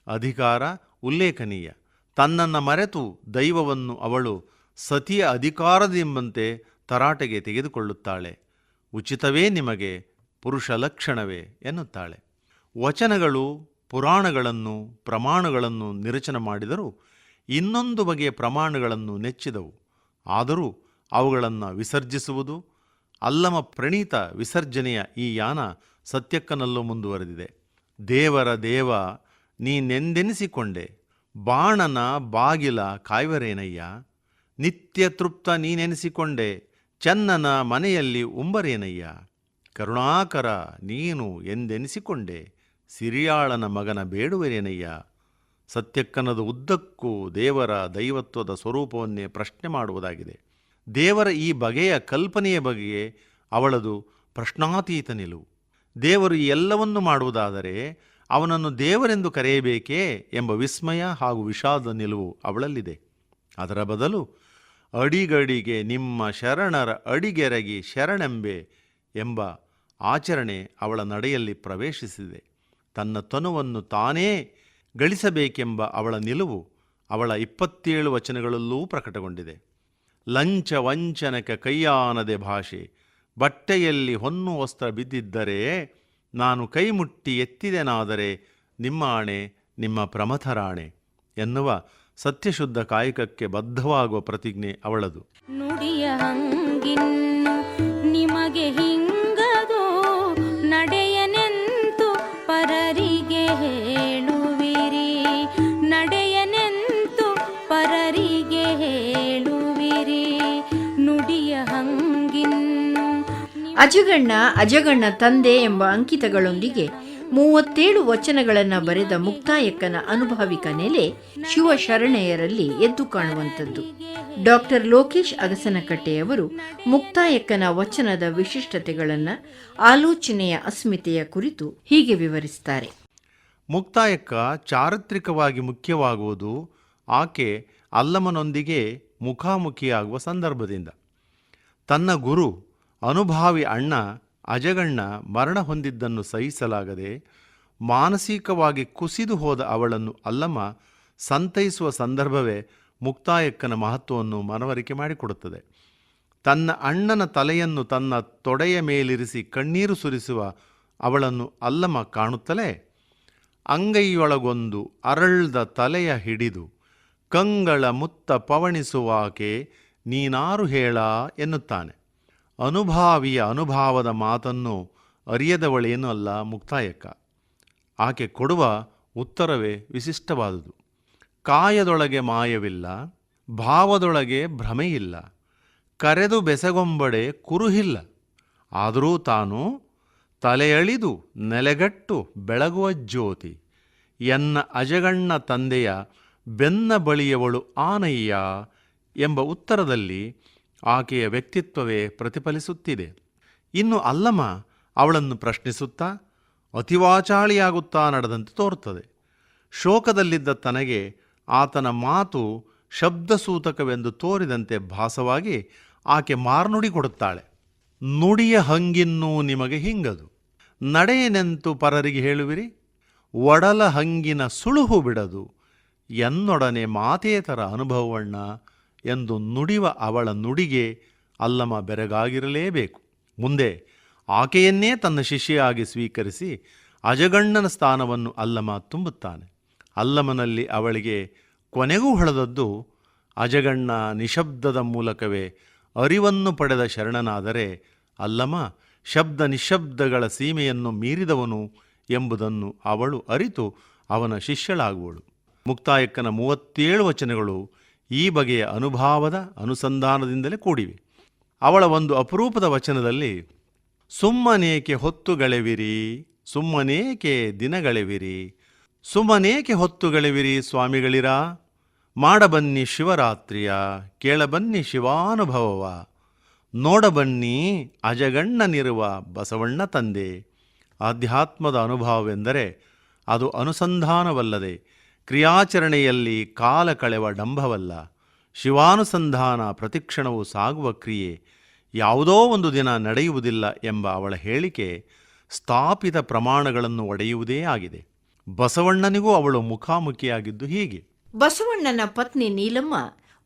ಅಧಿಕಾರ, ಉಲ್ಲೇಖನೀಯ. ತನ್ನನ್ನು ಮರೆತು ದೈವವನ್ನು ಅವಳು ಸತಿಯ ಅಧಿಕಾರದೆಂಬಂತೆ ತರಾಟೆಗೆ ತೆಗೆದುಕೊಳ್ಳುತ್ತಾಳೆ. ಉಚಿತವೇ ನಿಮಗೆ ಪುರುಷ ಲಕ್ಷಣವೇ ಎನ್ನುತ್ತಾಳೆ. ವಚನಗಳು ಪುರಾಣಗಳನ್ನು, ಪ್ರಮಾಣಗಳನ್ನು ನಿರಚನ ಮಾಡಿದರೂ ಇನ್ನೊಂದು ಬಗೆಯ ಪ್ರಮಾಣಗಳನ್ನು ನೆಚ್ಚಿದವು. ಆದರೂ ಅವುಗಳನ್ನು ವಿಸರ್ಜಿಸುವುದು, ಅಲ್ಲಮ ಪ್ರಣೀತ ವಿಸರ್ಜನೆಯ ಈ ಯಾನ ಸತ್ಯಕ್ಕನಲ್ಲೂ ಮುಂದುವರೆದಿದೆ. ದೇವರ ದೇವ, ನೀನೆಂದೆನಿಸಿಕೊಂಡೆ, ಬಾಣನ ಬಾಗಿಲ ಕಾಯ್ವರೇನಯ್ಯ? ನಿತ್ಯ ತೃಪ್ತ ನೀನೆನಿಸಿಕೊಂಡೆ ಚನ್ನನ ಮನೆಯಲ್ಲಿ ಉಂಬರೇನಯ್ಯ? ಕರುಣಾಕರ, ನೀನು ಎಂದೆನಿಸಿಕೊಂಡೆ ಸಿರಿಯಾಳನ ಮಗನ ಬೇಡುವರೇನಯ್ಯ? ಸತ್ಯಕ್ಕನದು ಉದ್ದಕ್ಕೂ ದೇವರ ದೈವತ್ವದ ಸ್ವರೂಪವನ್ನೇ ಪ್ರಶ್ನೆ ಮಾಡುವುದಾಗಿದೆ. ದೇವರ ಈ ಬಗೆಯ ಕಲ್ಪನೆಯ ಬಗೆಯೇ ಅವಳದು ಪ್ರಶ್ನಾತೀತ ನಿಲುವು. ದೇವರು ಈ ಎಲ್ಲವನ್ನು ಮಾಡುವುದಾದರೆ ಅವನನ್ನು ದೇವರೆಂದು ಕರೆಯಬೇಕೇ ಎಂಬ ವಿಸ್ಮಯ ಹಾಗೂ ವಿಷಾದ ನಿಲುವು ಅವಳಲ್ಲಿದೆ. ಅದರ ಬದಲು ಅಡಿಗಡಿಗೆ ನಿಮ್ಮ ಶರಣರ ಅಡಿಗೆರಗಿ ಶರಣೆಂಬೆ ಎಂಬ ಆಚರಣೆ ಅವಳ ನಡೆಯಲ್ಲಿ ಪ್ರವೇಶಿಸಿದೆ. ತನ್ನ ತನುವನ್ನು ತಾನೇ ಗಳಿಸಬೇಕೆಂಬ ಅವಳ ನಿಲುವು ಅವಳ ಇಪ್ಪತ್ತೇಳು ವಚನಗಳಲ್ಲೂ ಪ್ರಕಟಗೊಂಡಿದೆ. ಲಂಚ ವಂಚನಕ ಕೈಯಾನದೆ ಭಾಷೆ, ಬಟ್ಟೆಯಲ್ಲಿ ಹೊನ್ನು ವಸ್ತ್ರ ಬಿದ್ದಿದ್ದರೆ ನಾನು ಕೈಮುಟ್ಟಿ ಎತ್ತಿದೆನಾದರೆ ನಿಮ್ಮ ಆಣೆ ನಿಮ್ಮ ಪ್ರಮಥರಾಣೆ ಎನ್ನುವ ಸತ್ಯಶುದ್ಧ ಕಾಯಕಕ್ಕೆ ಬದ್ಧವಾಗುವ ಪ್ರತಿಜ್ಞೆ ಅವಳದು. ನುಡಿಯ ಹಂಗಿನ್ನು ಅಜಗಣ್ಣ ಅಜಗಣ್ಣ ತಂದೆ ಎಂಬ ಅಂಕಿತಗಳೊಂದಿಗೆ ಮೂವತ್ತೇಳು ವಚನಗಳನ್ನು ಬರೆದ ಮುಕ್ತಾಯಕ್ಕನ ಅನುಭವಿಕ ನೆಲೆ ಶಿವಶರಣೆಯರಲ್ಲಿ ಎದ್ದು ಕಾಣುವಂಥದ್ದು. ಡಾಕ್ಟರ್ ಲೋಕೇಶ್ ಅಗಸನಕಟ್ಟೆಯವರು ಮುಕ್ತಾಯಕ್ಕನ ವಚನದ ವಿಶಿಷ್ಟತೆಗಳನ್ನು ಆಲೋಚನೆಯ ಅಸ್ಮಿತೆಯ ಕುರಿತು ಹೀಗೆ ವಿವರಿಸ್ತಾರೆ ಮುಕ್ತಾಯಕ್ಕ ಚಾರಿತ್ರಿಕವಾಗಿ ಮುಖ್ಯವಾಗುವುದು ಆಕೆ ಅಲ್ಲಮನೊಂದಿಗೆ ಮುಖಾಮುಖಿಯಾಗುವ ಸಂದರ್ಭದಿಂದ. ತನ್ನ ಗುರು ಅನುಭಾವಿ ಅಣ್ಣ, ಅಜಗಣ್ಣ ಮರಣ ಹೊಂದಿದ್ದನ್ನು ಸಹಿಸಲಾಗದೆ ಮಾನಸಿಕವಾಗಿ ಕುಸಿದು ಹೋದ ಅವಳನ್ನು ಅಲ್ಲಮ್ಮ ಸಂತೈಸುವ ಸಂದರ್ಭವೇ ಮುಕ್ತಾಯಕ್ಕನ ಮಹತ್ವವನ್ನು ಮನವರಿಕೆ ಮಾಡಿಕೊಡುತ್ತದೆ. ತನ್ನ ಅಣ್ಣನ ತಲೆಯನ್ನು ತನ್ನ ತೊಡೆಯ ಮೇಲಿರಿಸಿ ಕಣ್ಣೀರು ಸುರಿಸುವ ಅವಳನ್ನು ಅಲ್ಲಮ್ಮ ಕಾಣುತ್ತಲೇ ಅಂಗೈಯೊಳಗೊಂದು ಅರಳ್ದ ತಲೆಯ ಹಿಡಿದು ಕಂಗಳ ಮುತ್ತ ಪವಣಿಸುವಾಕೆ ನೀನಾರು ಹೇಳ ಎನ್ನುತ್ತಾನೆ. ಅನುಭಾವಿಯ ಅನುಭಾವದ ಮಾತನ್ನು ಅರಿಯದವಳೇನೂ ಅಲ್ಲ ಮುಕ್ತಾಯಕ್ಕ. ಆಕೆ ಕೊಡುವ ಉತ್ತರವೇ ವಿಶಿಷ್ಟವಾದುದು. ಕಾಯದೊಳಗೆ ಮಾಯವಿಲ್ಲ, ಭಾವದೊಳಗೆ ಭ್ರಮೆಯಿಲ್ಲ, ಕರೆದು ಬೆಸಗೊಂಬಡೆ ಕುರುಹಿಲ್ಲ. ಆದರೂ ತಾನು ತಲೆಯಳಿದು ನೆಲೆಗಟ್ಟು ಬೆಳಗುವ ಜ್ಯೋತಿ, ಎನ್ನ ಅಜಗಣ್ಣ ತಂದೆಯ ಬೆನ್ನ ಬಳಿಯವಳು ಆನಯ್ಯ ಎಂಬ ಉತ್ತರದಲ್ಲಿ ಆಕೆಯ ವ್ಯಕ್ತಿತ್ವವೇ ಪ್ರತಿಫಲಿಸುತ್ತಿದೆ. ಇನ್ನು ಅಲ್ಲಮ್ಮ ಅವಳನ್ನು ಪ್ರಶ್ನಿಸುತ್ತಾ ಅತಿವಾಚಾಳಿಯಾಗುತ್ತಾ ನಡೆದಂತೆ ತೋರುತ್ತದೆ. ಶೋಕದಲ್ಲಿದ್ದ ತನಗೆ ಆತನ ಮಾತು ಶಬ್ದಸೂತಕವೆಂದು ತೋರಿದಂತೆ ಭಾಸವಾಗಿ ಆಕೆ ಮಾರ್ನುಡಿ ಕೊಡುತ್ತಾಳೆ. ನುಡಿಯ ಹಂಗಿನ್ನೂ ನಿಮಗೆ ಹಿಂಗದು. ನಡೆಯನೆಂತು ಪರರಿಗೆ ಹೇಳುವಿರಿ? ಒಡಲ ಹಂಗಿನ ಸುಳುಹು ಬಿಡದು. ಎನ್ನೊಡನೆ ಮಾತೇತರ ಅನುಭವವಣ್ಣ ಎಂದು ನುಡಿವ ಅವಳ ನುಡಿಗೆ ಅಲ್ಲಮ ಬೆರಗಾಗಿರಲೇಬೇಕು. ಮುಂದೆ ಆಕೆಯನ್ನೇ ತನ್ನ ಶಿಷ್ಯೆಯಾಗಿ ಸ್ವೀಕರಿಸಿ ಅಜಗಣ್ಣನ ಸ್ಥಾನವನ್ನು ಅಲ್ಲಮ ತುಂಬುತ್ತಾನೆ. ಅಲ್ಲಮನಲ್ಲಿ ಅವಳಿಗೆ ಕೊನೆಗೂ ಹೊಳೆದದ್ದು, ಅಜಗಣ್ಣ ನಿಶಬ್ದದ ಮೂಲಕವೇ ಅರಿವನ್ನು ಪಡೆದ ಶರಣನಾದರೆ ಅಲ್ಲಮ ಶಬ್ದ ನಿಶಬ್ದಗಳ ಸೀಮೆಯನ್ನು ಮೀರಿದವನು ಎಂಬುದನ್ನು ಅವಳು ಅರಿತು ಅವನ ಶಿಷ್ಯಳಾಗುವಳು. ಮುಕ್ತಾಯಕ್ಕನ ಮೂವತ್ತೇಳು ವಚನಗಳು ಈ ಬಗೆಯ ಅನುಭಾವದ ಅನುಸಂಧಾನದಿಂದಲೇ ಕೂಡಿವೆ. ಅವಳ ಒಂದು ಅಪರೂಪದ ವಚನದಲ್ಲಿ, ಸುಮ್ಮನೇಕೆ ಹೊತ್ತುಗಳೆವಿರಿ? ಸುಮ್ಮನೇಕೆ ದಿನಗಳೆವಿರಿ? ಸುಮ್ಮನೇಕೆ ಹೊತ್ತುಗಳೆವಿರಿ ಸ್ವಾಮಿಗಳಿರ? ಮಾಡಬನ್ನಿ ಶಿವರಾತ್ರಿಯ, ಕೇಳಬನ್ನಿ ಶಿವಾನುಭವವ, ನೋಡಬನ್ನಿ ಅಜಗಣ್ಣನಿರುವ ಬಸವಣ್ಣ ತಂದೆ. ಆಧ್ಯಾತ್ಮದ ಅನುಭವವೆಂದರೆ ಅದು ಅನುಸಂಧಾನವಲ್ಲದೆ ಕ್ರಿಯಾಚರಣೆಯಲ್ಲಿ ಕಾಲ ಕಳೆವ ಡಂಭವಲ್ಲ, ಶಿವಾನುಸಂಧಾನ ಪ್ರತಿಕ್ಷಣವು ಸಾಗುವ ಕ್ರಿಯೆ ಯಾವುದೋ ಒಂದು ದಿನ ನಡೆಯುವುದಿಲ್ಲ ಎಂಬ ಅವಳ ಹೇಳಿಕೆ ಸ್ಥಾಪಿತ ಪ್ರಮಾಣಗಳನ್ನು ಒಡೆಯುವುದೇ ಆಗಿದೆ. ಬಸವಣ್ಣನಿಗೂ ಅವಳು ಮುಖಾಮುಖಿಯಾಗಿದ್ದು ಹೀಗೆ. ಬಸವಣ್ಣನ ಪತ್ನಿ ನೀಲಮ್ಮ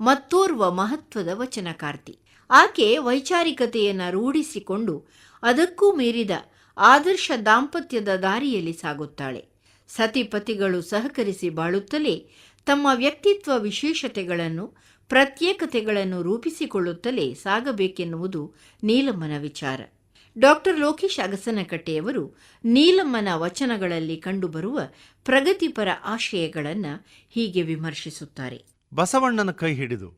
ಮತ್ತೋರ್ವ ಮಹತ್ವದ ವಚನಕಾರ್ತಿ. ಆಕೆ ವೈಚಾರಿಕತೆಯನ್ನು ರೂಢಿಸಿಕೊಂಡು ಅದಕ್ಕೂ ಮೀರಿದ ಆದರ್ಶ ದಾಂಪತ್ಯದ ದಾರಿಯಲ್ಲಿ ಸಾಗುತ್ತಾಳೆ. ಸತಿಪತಿಗಳು ಸಹಕರಿಸಿ ಬಾಳುತ್ತಲೇ ತಮ್ಮ ವ್ಯಕ್ತಿತ್ವ ವಿಶೇಷತೆಗಳನ್ನು, ಪ್ರತ್ಯೇಕತೆಗಳನ್ನು ರೂಪಿಸಿಕೊಳ್ಳುತ್ತಲೇ ಸಾಗಬೇಕೆನ್ನುವುದು ನೀಲಮ್ಮನ ವಿಚಾರ. ಡಾಕ್ಟರ್ ಲೋಕೇಶ್ ಅಗಸನಕಟ್ಟೆಯವರು ನೀಲಮ್ಮನ ವಚನಗಳಲ್ಲಿ ಕಂಡುಬರುವ ಪ್ರಗತಿಪರ ಆಶಯಗಳನ್ನು ಹೀಗೆ ವಿಮರ್ಶಿಸುತ್ತಾರೆ. ಬಸವಣ್ಣನ ಕೈ ಹಿಡಿದು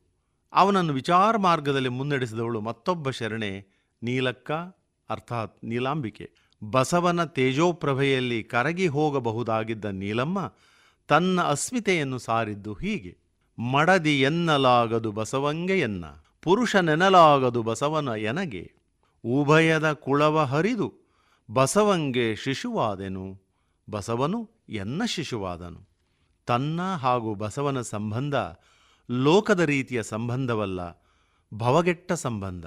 ಅವನನ್ನು ವಿಚಾರ ಮಾರ್ಗದಲ್ಲಿ ಮುನ್ನಡೆಸಿದವಳು ಮತ್ತೊಬ್ಬ ಶರಣೆ ನೀಲಕ್ಕ, ಅರ್ಥಾತ್ ನೀಲಾಂಬಿಕೆ. ಬಸವನ ತೇಜೋಪ್ರಭೆಯಲ್ಲಿ ಕರಗಿ ಹೋಗಬಹುದಾಗಿದ್ದ ನೀಲಮ್ಮ ತನ್ನ ಅಸ್ಮಿತೆಯನ್ನು ಸಾರಿದ್ದು ಹೀಗೆ. ಮಡದಿ ಎನ್ನಲಾಗದು ಬಸವಂಗೆಯನ್ನ ಪುರುಷನೆನಲಾಗದು ಬಸವನ ಎನಗೆ. ಉಭಯದ ಕುಳವ ಹರಿದು ಬಸವಂಗೆ ಶಿಶುವಾದೆನು, ಬಸವನು ಎನ್ನ ಶಿಶುವಾದನು. ತನ್ನ ಹಾಗೂ ಬಸವನ ಸಂಬಂಧ ಲೋಕದ ರೀತಿಯ ಸಂಬಂಧವಲ್ಲ, ಭವಗೆಟ್ಟ ಸಂಬಂಧ.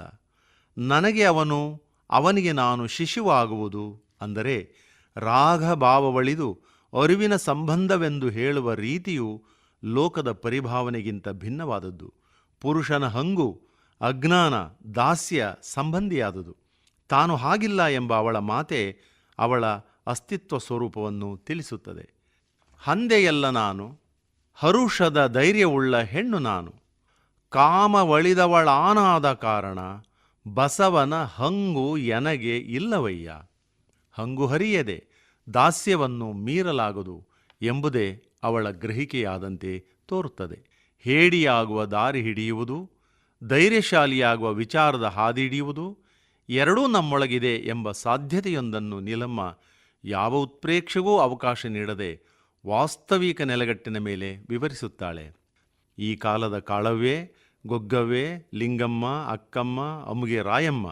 ನನಗೆ ಅವನು ಅವನಿಗೆ ನಾನು ಶಿಶುವಾಗುವುದು ಅಂದರೆ ರಾಗಭಾವವಳಿದು ಅರಿವಿನ ಸಂಬಂಧವೆಂದು ಹೇಳುವ ರೀತಿಯು ಲೋಕದ ಪರಿಭಾವನೆಗಿಂತ ಭಿನ್ನವಾದದ್ದು. ಪುರುಷನ ಹಂಗು ಅಜ್ಞಾನ ದಾಸ್ಯ ಸಂಬಂಧಿಯಾದುದು. ತಾನು ಹಾಗಿಲ್ಲ ಎಂಬ ಅವಳ ಮಾತೆ ಅವಳ ಅಸ್ತಿತ್ವ ಸ್ವರೂಪವನ್ನು ತಿಳಿಸುತ್ತದೆ. ಹಂದೆಯಲ್ಲ ನಾನು, ಹರುಷದ ಧೈರ್ಯವುಳ್ಳ ಹೆಣ್ಣು ನಾನು. ಕಾಮವಳಿದವಳಾನಾದ ಕಾರಣ ಬಸವನ ಹಂಗು ಎನಗೆ ಇಲ್ಲವಯ್ಯ? ಹಂಗು ಹರಿಯದೆ ದಾಸ್ಯವನ್ನು ಮೀರಲಾಗದು ಎಂಬುದೇ ಅವಳ ಗ್ರಹಿಕೆಯಾದಂತೆ ತೋರುತ್ತದೆ. ಹೇಡಿಯಾಗುವ ದಾರಿ ಹಿಡಿಯುವುದು, ಧೈರ್ಯಶಾಲಿಯಾಗುವ ವಿಚಾರದ ಹಾದಿ ಹಿಡಿಯುವುದು, ಎರಡೂ ನಮ್ಮೊಳಗಿದೆ ಎಂಬ ಸಾಧ್ಯತೆಯೊಂದನ್ನು ನೀಲಮ್ಮ ಯಾವ ಉತ್ಪ್ರೇಕ್ಷೆಗೂ ಅವಕಾಶ ನೀಡದೆ ವಾಸ್ತವಿಕ ನೆಲೆಗಟ್ಟಿನ ಮೇಲೆ ವಿವರಿಸುತ್ತಾಳೆ. ಈ ಕಾಲದ ಕಾಳವ್ವೆ ಗೊಗ್ಗವ್ವೆ ಲಿಂಗಮ್ಮ ಅಕ್ಕಮ್ಮ ಅಮ್ಮಗೆ ರಾಯಮ್ಮ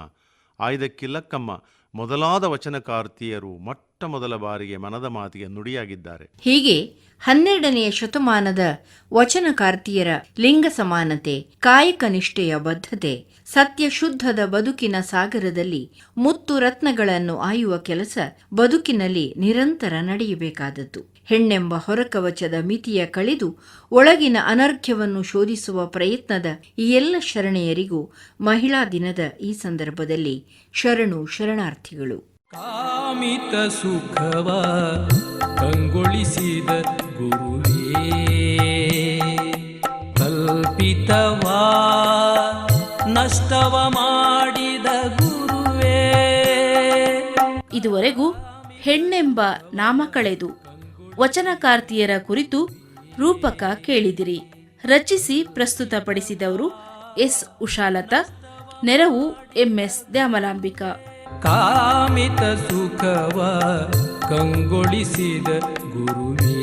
ಆಯ್ದಕ್ಕಿಲ್ಲಕ್ಕಮ್ಮ ಮೊದಲಾದ ವಚನಕಾರ್ತಿಯರು ಮೊಟ್ಟ ಮೊದಲ ಬಾರಿಗೆ ಮನದ ಮಾತಿಗೆ ನುಡಿಯಾಗಿದ್ದಾರೆ. ಹೀಗೆ ಹನ್ನೆರಡನೆಯ ಶತಮಾನದ ವಚನಕಾರ್ತಿಯರ ಲಿಂಗ ಸಮಾನತೆ, ಕಾಯಕ ನಿಷ್ಠೆಯ ಬದ್ಧತೆ, ಸತ್ಯಶುದ್ಧದ ಬದುಕಿನ ಸಾಗರದಲ್ಲಿ ಮುತ್ತು ರತ್ನಗಳನ್ನು ಆಯುವ ಕೆಲಸ ಬದುಕಿನಲ್ಲಿ ನಿರಂತರ ನಡೆಯಬೇಕಾದದ್ದು. ಹೆಣ್ಣೆಂಬ ಹೊರಕವಚದ ಮಿತಿಯ ಕಳೆದು ಒಳಗಿನ ಅನರ್ಘ್ಯವನ್ನು ಶೋಧಿಸುವ ಪ್ರಯತ್ನದ ಈ ಎಲ್ಲ ಶರಣೆಯರಿಗೂ ಮಹಿಳಾ ದಿನದ ಈ ಸಂದರ್ಭದಲ್ಲಿ ಶರಣು ಶರಣಾರ್ಥಿಗಳು. ಕಾಮಿತ ಸುಖವ ಕಂಗೊಳಿಸಿದ ಗುರುವೇ. ಕಲ್ಪಿತವಾ, ನಷ್ಟವ ಮಾಡಿದ ಗುರುವೇ. ಇದುವರೆಗೂ ಹೆಣ್ಣೆಂಬ ನಾಮ ಕಳೆದು ವಚನಕಾರ್ತಿಯರ ಕುರಿತು ರೂಪಕ ಕೇಳಿದಿರಿ. ರಚಿಸಿ ಪ್ರಸ್ತುತಪಡಿಸಿದವರು ಎಸ್. ಉಷಾಲತಾ, ನೆರವು ಎಂಎಸ್ ದ್ಯಾಮಲಾಂಬಿಕಾ. ಕಾಮಿತ ಸುಖವ ಕಂಗೊಳಿಸಿದ ಗುರುವೇ